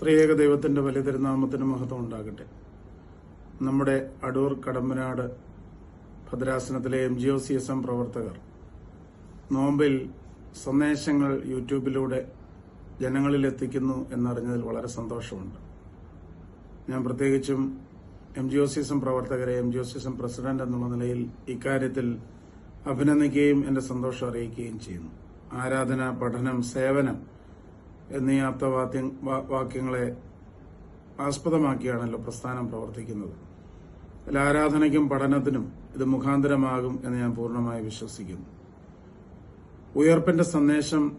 ത്രിയേക ദൈവത്തിന്റെ വലിയ തിരുനാമത്തിന് മഹത്വം ഉണ്ടാകട്ടെ. നമ്മുടെ Adoor Kadampanad ഭദ്രാസനത്തിലെ M G O C S M പ്രവർത്തകർ നോമ്പിൽ സന്ദേശങ്ങൾ യൂട്യൂബിലൂടെ ജനങ്ങളിൽ എത്തിക്കുന്നു എന്നറിഞ്ഞതിൽ വളരെ സന്തോഷമുണ്ട്. ഞാൻ പ്രത്യേകിച്ചും M G O C S M പ്രവർത്തകരെ M G O C S M president എന്നുള്ള നിലയിൽ ഇക്കാര്യത്തിൽ അഭിനന്ദിക്കുകയും എന്റെ സന്തോഷം അറിയിക്കുകയും ചെയ്യുന്നു. ആരാധന പഠനം സേവനം എന്നീ ആപ്തവാക്യ വാക്യങ്ങളെ ആസ്പദമാക്കിയാണല്ലോ പ്രസ്ഥാനം പ്രവർത്തിക്കുന്നത്. അതിൽ ആരാധനയ്ക്കും പഠനത്തിനും ഇത് മുഖാന്തരമാകും എന്ന് ഞാൻ പൂർണമായി വിശ്വസിക്കുന്നു. ഉയർപ്പിന്റെ സന്ദേശം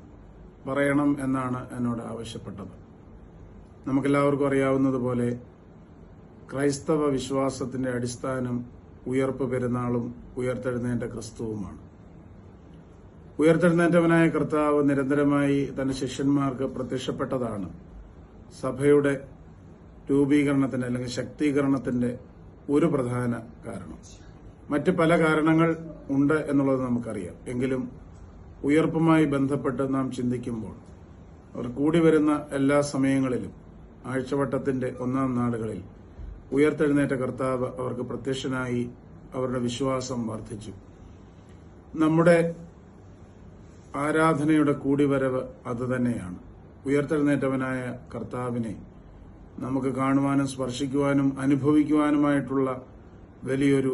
പറയണം എന്നാണ് എന്നോട് ആവശ്യപ്പെട്ടത്. നമുക്കെല്ലാവർക്കും അറിയാവുന്നതുപോലെ ക്രൈസ്തവ വിശ്വാസത്തിന്റെ അടിസ്ഥാനം ഉയർപ്പ് പെരുന്നാളും ഉയർത്തെഴുന്നേറ്റ ക്രിസ്തുവുമാണ്. ഉയർത്തെഴുന്നേറ്റവനായ കർത്താവ് നിരന്തരമായി തന്റെ ശിഷ്യന്മാർക്ക് പ്രത്യക്ഷപ്പെട്ടതാണ്. സഭയുടെ രൂപീകരണത്തിന്റെ അല്ലെങ്കിൽ ശക്തീകരണത്തിന്റെ ഒരു പ്രധാന കാരണം. മറ്റ് പല കാരണങ്ങൾ ഉണ്ട് എന്നുള്ളത് നമുക്കറിയാം. എങ്കിലും ഉയർപ്പുമായി ബന്ധപ്പെട്ട് നാം ചിന്തിക്കുമ്പോൾ അവർ കൂടി വരുന്ന എല്ലാ സമയങ്ങളിലും ആഴ്ചവട്ടത്തിന്റെ ഒന്നാം നാളുകളിൽ ഉയർത്തെഴുന്നേറ്റ കർത്താവ് അവർക്ക് പ്രത്യക്ഷനായി അവരുടെ വിശ്വാസം വർദ്ധിച്ചു. നമ്മുടെ ആരാധനയുടെ കൂടിവരവ് അതുതന്നെയാണ് ഉയർത്തെഴുന്നേറ്റവനായ കർത്താവിനെ നമുക്ക് കാണുവാനും സ്പർശിക്കുവാനും അനുഭവിക്കുവാനുമായിട്ടുള്ള വലിയൊരു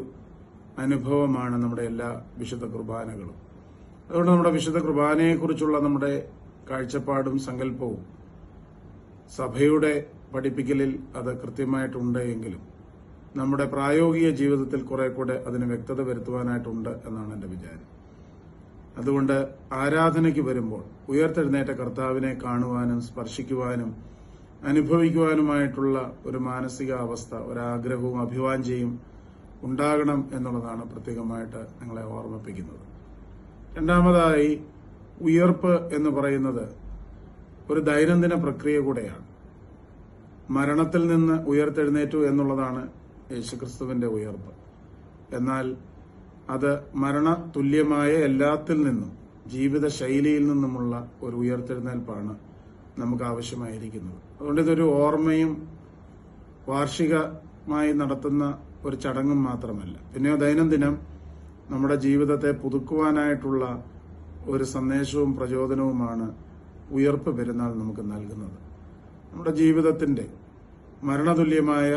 അനുഭവമാണ് നമ്മുടെ എല്ലാ വിശുദ്ധ കുർബാനകളും. അതുകൊണ്ട് നമ്മുടെ വിശുദ്ധ കുർബാനയെക്കുറിച്ചുള്ള നമ്മുടെ കാഴ്ചപ്പാടും സങ്കല്പവും സഭയുടെ പഠിപ്പിക്കലിൽ അത് കൃത്യമായിട്ടുണ്ട് എങ്കിലും നമ്മുടെ പ്രായോഗിക ജീവിതത്തിൽ കുറെ കൂടെ അതിന് വ്യക്തത വരുത്തുവാനായിട്ടുണ്ട് എന്നാണ് എന്റെ വിചാരം. അതുകൊണ്ട് ആരാധനയ്ക്ക് വരുമ്പോൾ ഉയർത്തെഴുന്നേറ്റ കർത്താവിനെ കാണുവാനും സ്പർശിക്കുവാനും അനുഭവിക്കുവാനുമായിട്ടുള്ള ഒരു മാനസികാവസ്ഥ ഒരാഗ്രഹവും അഭിവാഞ്ചയും ഉണ്ടാകണം എന്നുള്ളതാണ് പ്രത്യേകമായിട്ട് നിങ്ങളെ ഓർമ്മിപ്പിക്കുന്നത്. രണ്ടാമതായി ഉയർപ്പ് എന്ന് പറയുന്നത് ഒരു ദൈനംദിന പ്രക്രിയ കൂടെയാണ്. മരണത്തിൽ നിന്ന് ഉയർത്തെഴുന്നേറ്റു എന്നുള്ളതാണ് യേശുക്രിസ്തുവിന്റെ ഉയർപ്പ്. എന്നാൽ അത് മരണ തുല്യമായ എല്ലാത്തിൽ നിന്നും ജീവിത ശൈലിയിൽ നിന്നുമുള്ള ഒരു ഉയർത്തെഴുന്നേൽപ്പാണ് നമുക്ക് ആവശ്യമായിരിക്കുന്നത് അതുകൊണ്ട് ഇതൊരു ഓർമ്മയും വാർഷികമായി നടത്തുന്ന ഒരു ചടങ്ങും മാത്രമല്ല. പിന്നെയോ ദൈനംദിനം നമ്മുടെ ജീവിതത്തെ പുതുക്കുവാനായിട്ടുള്ള ഒരു സന്ദേശവും പ്രചോദനവുമാണ് ഉയർപ്പ് പെരുന്നാൾ നമുക്ക് നൽകുന്നത്. നമ്മുടെ ജീവിതത്തിന്റെ മരണതുല്യമായ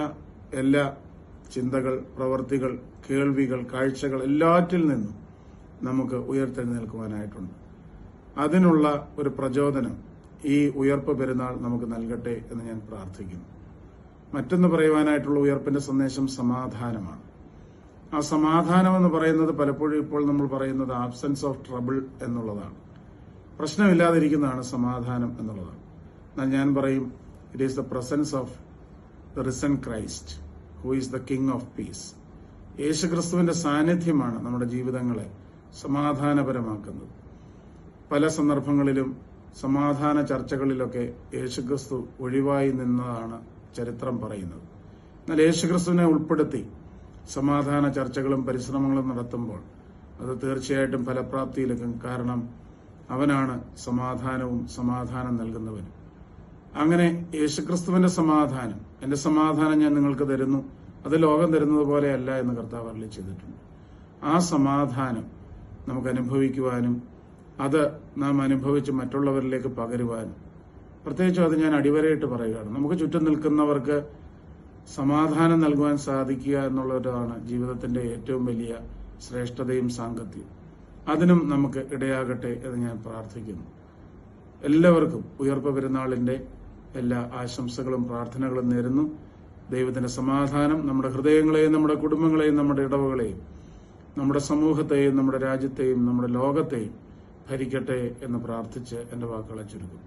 എല്ലാ ചിന്തകൾ പ്രവർത്തികൾ കേൾവികൾ കാഴ്ചകൾ എല്ലാറ്റിൽ നിന്നും നമുക്ക് ഉയർത്തെഴുന്നേൽക്കുവാനായിട്ടുണ്ട്. അതിനുള്ള ഒരു പ്രചോദനം ഈ ഉയർപ്പ് പെരുന്നാൾ നമുക്ക് നൽകട്ടെ എന്ന് ഞാൻ പ്രാർത്ഥിക്കുന്നു. മറ്റൊന്ന് പറയുവാനായിട്ടുള്ള ഉയർപ്പിന്റെ സന്ദേശം സമാധാനമാണ്. ആ സമാധാനം എന്ന് പറയുന്നത് പലപ്പോഴും ഇപ്പോൾ നമ്മൾ പറയുന്നത് ആബ്സെൻസ് ഓഫ് ട്രബിൾ എന്നുള്ളതാണ്. പ്രശ്നമില്ലാതിരിക്കുന്നതാണ് സമാധാനം എന്നുള്ളതാണ്. എന്നാൽ ഞാൻ പറയും it is the presence of the risen Christ who is the king of peace യേശുക്രിസ്തുവിന്റെ സാന്നിധ്യമാണ് നമ്മുടെ ജീവിതങ്ങളെ സമാധാനപരമാക്കുന്നത്. പല സന്ദർഭങ്ങളിലും സമാധാന ചർച്ചകളിലൊക്കെ യേശുക്രിസ്തു ഒഴിവായി നിന്നതാണ് ചരിത്രം പറയുന്നത്. എന്നാൽ യേശുക്രിസ്തുവിനെ ഉൾപ്പെടുത്തി സമാധാന ചർച്ചകളും പരിശ്രമങ്ങളും നടത്തുമ്പോൾ അത് തീർച്ചയായിട്ടും ഫലപ്രാപ്തിയിലെത്തും കാരണം അവനാണ് സമാധാനവും സമാധാനം നൽകുന്നവനും. അങ്ങനെ യേശുക്രിസ്തുവിന്റെ സമാധാനം. എന്റെ സമാധാനം ഞാൻ നിങ്ങൾക്ക് തരുന്നു. അത് ലോകം തരുന്നത് പോലെയല്ല എന്ന് കർത്താവ് അരളി ചെയ്തിട്ടുണ്ട്. ആ സമാധാനം നമുക്ക് അനുഭവിക്കുവാനും അത് നാം അനുഭവിച്ച് മറ്റുള്ളവരിലേക്ക് പകരുവാനും. പ്രത്യേകിച്ചും അത് ഞാൻ അടിവരയിട്ട് പറയുകയാണ്. നമുക്ക് ചുറ്റും നിൽക്കുന്നവർക്ക് സമാധാനം നൽകുവാൻ സാധിക്കുക എന്നുള്ളതാണ് ജീവിതത്തിന്റെ ഏറ്റവും വലിയ ശ്രേഷ്ഠതയും സാങ്കത്യവും. അതിനും നമുക്ക് ഇടയാകട്ടെ എന്ന് ഞാൻ പ്രാർത്ഥിക്കുന്നു. എല്ലാവർക്കും ഉയർപ്പ് പെരുന്നാളിന്റെ എല്ലാ ആശംസകളും പ്രാർത്ഥനകളും നേരുന്നു. ദൈവത്തിന്റെ സമാധാനം നമ്മുടെ ഹൃദയങ്ങളെയും നമ്മുടെ കുടുംബങ്ങളെയും നമ്മുടെ ഇടവുകളെയും നമ്മുടെ സമൂഹത്തെയും നമ്മുടെ രാജ്യത്തെയും നമ്മുടെ ലോകത്തെയും ഭരിക്കട്ടെ എന്ന് പ്രാർത്ഥിച്ച് എന്റെ വാക്കുകളെ ചുരുക്കും.